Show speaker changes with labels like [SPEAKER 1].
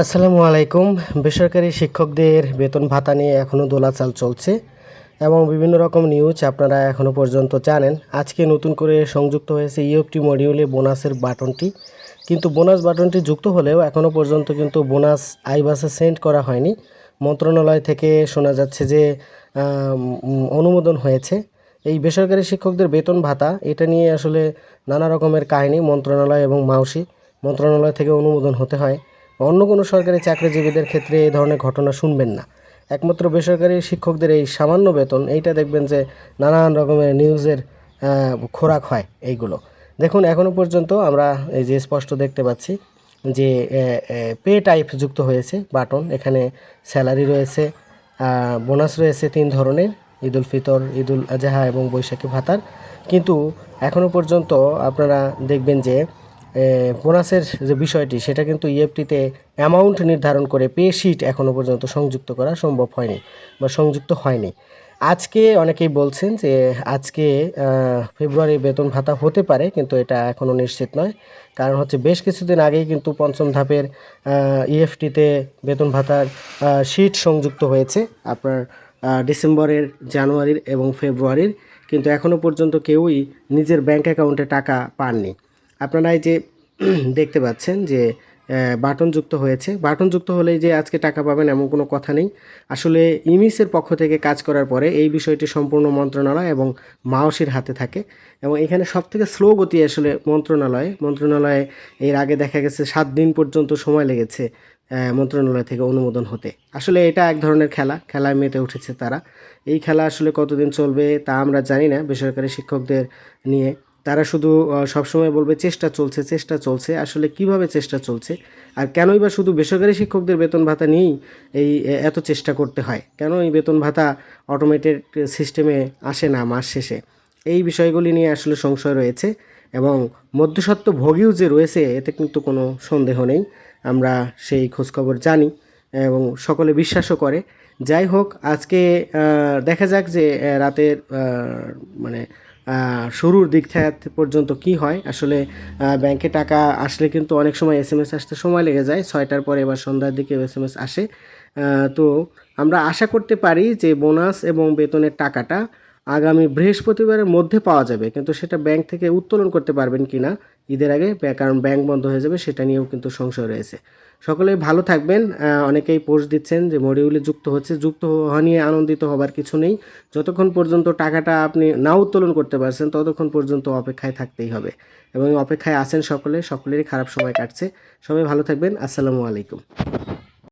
[SPEAKER 1] আসসালামু আলাইকুম। বেসরকারি শিক্ষকদের বেতন ভাতা নিয়ে এখনও দোলাচাল চলছে এবং বিভিন্ন রকম নিউজ আপনারা এখনও পর্যন্ত জানেন। আজকে নতুন করে সংযুক্ত হয়েছে ইএফটি মডিউলে বোনাসের বাটনটি। কিন্তু বোনাস বাটনটি যুক্ত হলেও এখনও পর্যন্ত কিন্তু বোনাস আইবাসে সেন্ড করা হয়নি। মন্ত্রণালয় থেকে শোনা যাচ্ছে যে অনুমোদন হয়েছে। এই বেসরকারি শিক্ষকদের বেতন ভাতা, এটা নিয়ে আসলে নানা রকমের কাহিনী মন্ত্রণালয় এবং মাউসি মন্ত্রণালয় থেকে অনুমোদন হতে হয়। অন্য কোনো সরকারি চাকরিজীবীদের ক্ষেত্রে এই ধরনের ঘটনা শুনবেন না। একমাত্র বেসরকারি শিক্ষকদের এই সামান্য বেতন, এইটা দেখবেন যে নানান রকমের নিউজের খোরাক হয় এইগুলো। দেখুন এখনও পর্যন্ত আমরা এই যে স্পষ্ট দেখতে পাচ্ছি যে পে টাইপ যুক্ত হয়েছে বাটন, এখানে স্যালারি রয়েছে বোনাস রয়েছে তিন ধরনের ঈদুল ফিতর ঈদুল আজহা এবং বৈশাখী ভাতার। কিন্তু এখনও পর্যন্ত আপনারা দেখবেন যে বোনাসের যে বিষয়টি, সেটা কিন্তু ইএফটিতে অ্যামাউন্ট নির্ধারণ করে পে শিট এখনও পর্যন্ত সংযুক্ত করা সম্ভব হয়নি বা সংযুক্ত হয়নি। আজকে অনেকেই বলছেন যে আজকে ফেব্রুয়ারি বেতন ভাতা হতে পারে, কিন্তু এটা এখনও নিশ্চিত নয়। কারণ হচ্ছে বেশ কিছুদিন আগেই কিন্তু পঞ্চম ধাপের ইএফটিতে বেতন ভাতার শিট সংযুক্ত হয়েছে। আপনার ডিসেম্বরের, জানুয়ারির এবং ফেব্রুয়ারির। কিন্তু এখনও পর্যন্ত কেউই নিজের ব্যাংক অ্যাকাউন্টে টাকা পাননি। আপনারা এই যে দেখতে পাচ্ছেন যে বাটন যুক্ত হয়েছে। বাটন যুক্ত হলেই যে আজকে টাকা পাবেন এমন কোনো কথা নেই। আসলে ইমিসের পক্ষ থেকে কাজ করার পরে এই বিষয়টি সম্পূর্ণ মন্ত্রণালয় এবং মাওসির হাতে থাকে এবং এখানে সব থেকে স্লো গতি আসলে মন্ত্রণালয়ে। মন্ত্রণালয়ে এর আগে দেখা গেছে সাত দিন পর্যন্ত সময় লেগেছে মন্ত্রণালয় থেকে অনুমোদন হতে। আসলে এটা এক ধরনের খেলা, খেলায় মেতে উঠেছে তারা। এই খেলা আসলে কতদিন চলবে তা আমরা জানি না বেসরকারি শিক্ষকদের নিয়ে। তারা শুধু সবসময় বলবে চেষ্টা চলছে চেষ্টা চলছে, আসলে কীভাবে চেষ্টা চলছে? আর কেনই বা শুধু বেসরকারি শিক্ষকদের বেতন ভাতা নিয়েই এই এত চেষ্টা করতে হয়? কেন এই বেতন ভাতা অটোমেটেড সিস্টেমে আসে না মাস শেষে? এই বিষয়গুলি নিয়ে আসলে সংশয় রয়েছে এবং মধ্যসত্ত্ব ভোগীও যে রয়েছে, এতে কিন্তু কোনো সন্দেহ নেই। আমরা সেই খোঁজখবর জানি। এবং সকলে বিশ্বাসও করে। যাই হোক, আজকে দেখা যাক যে রাতের মানে শুরুর দিক থেকে পর্যন্ত কি হয়। আসলে ব্যাংকে টাকা আসলে কিন্তু অনেক সময় এস এম এস আসতে সময় লেগে যায়। ছয়টার পরে এবার সন্ধ্যার দিকে এস এম এস আসে। তো আমরা আশা করতে পারি যে, বোনাস এবং বেতনের টাকাটা আগামী বৃহস্পতিবারের মধ্যে পাওয়া যাবে, কিন্তু সেটা ব্যাংক থেকে উত্তোলন করতে পারবেন কি না ঈদের আগে কারণ ব্যাংক বন্ধ হয়ে যাবে, সেটা নিয়েও কিন্তু সংশয় রয়েছে। সকলেই ভালো থাকবেন অনেকেই পোস্ট দিচ্ছেন যে মডিউলে যুক্ত হচ্ছে, যুক্ত হওয়া নিয়ে আনন্দিত হবার কিছু নেই। যতক্ষণ পর্যন্ত টাকাটা আপনি না উত্তোলন করতে পারছেন, ততক্ষণ পর্যন্ত অপেক্ষায় থাকতেই হবে। এবং অপেক্ষায় আছেন সকলে, সকলেরই খারাপ সময় কাটছে। সবাই ভালো থাকবেন, আসসালামু আলাইকুম।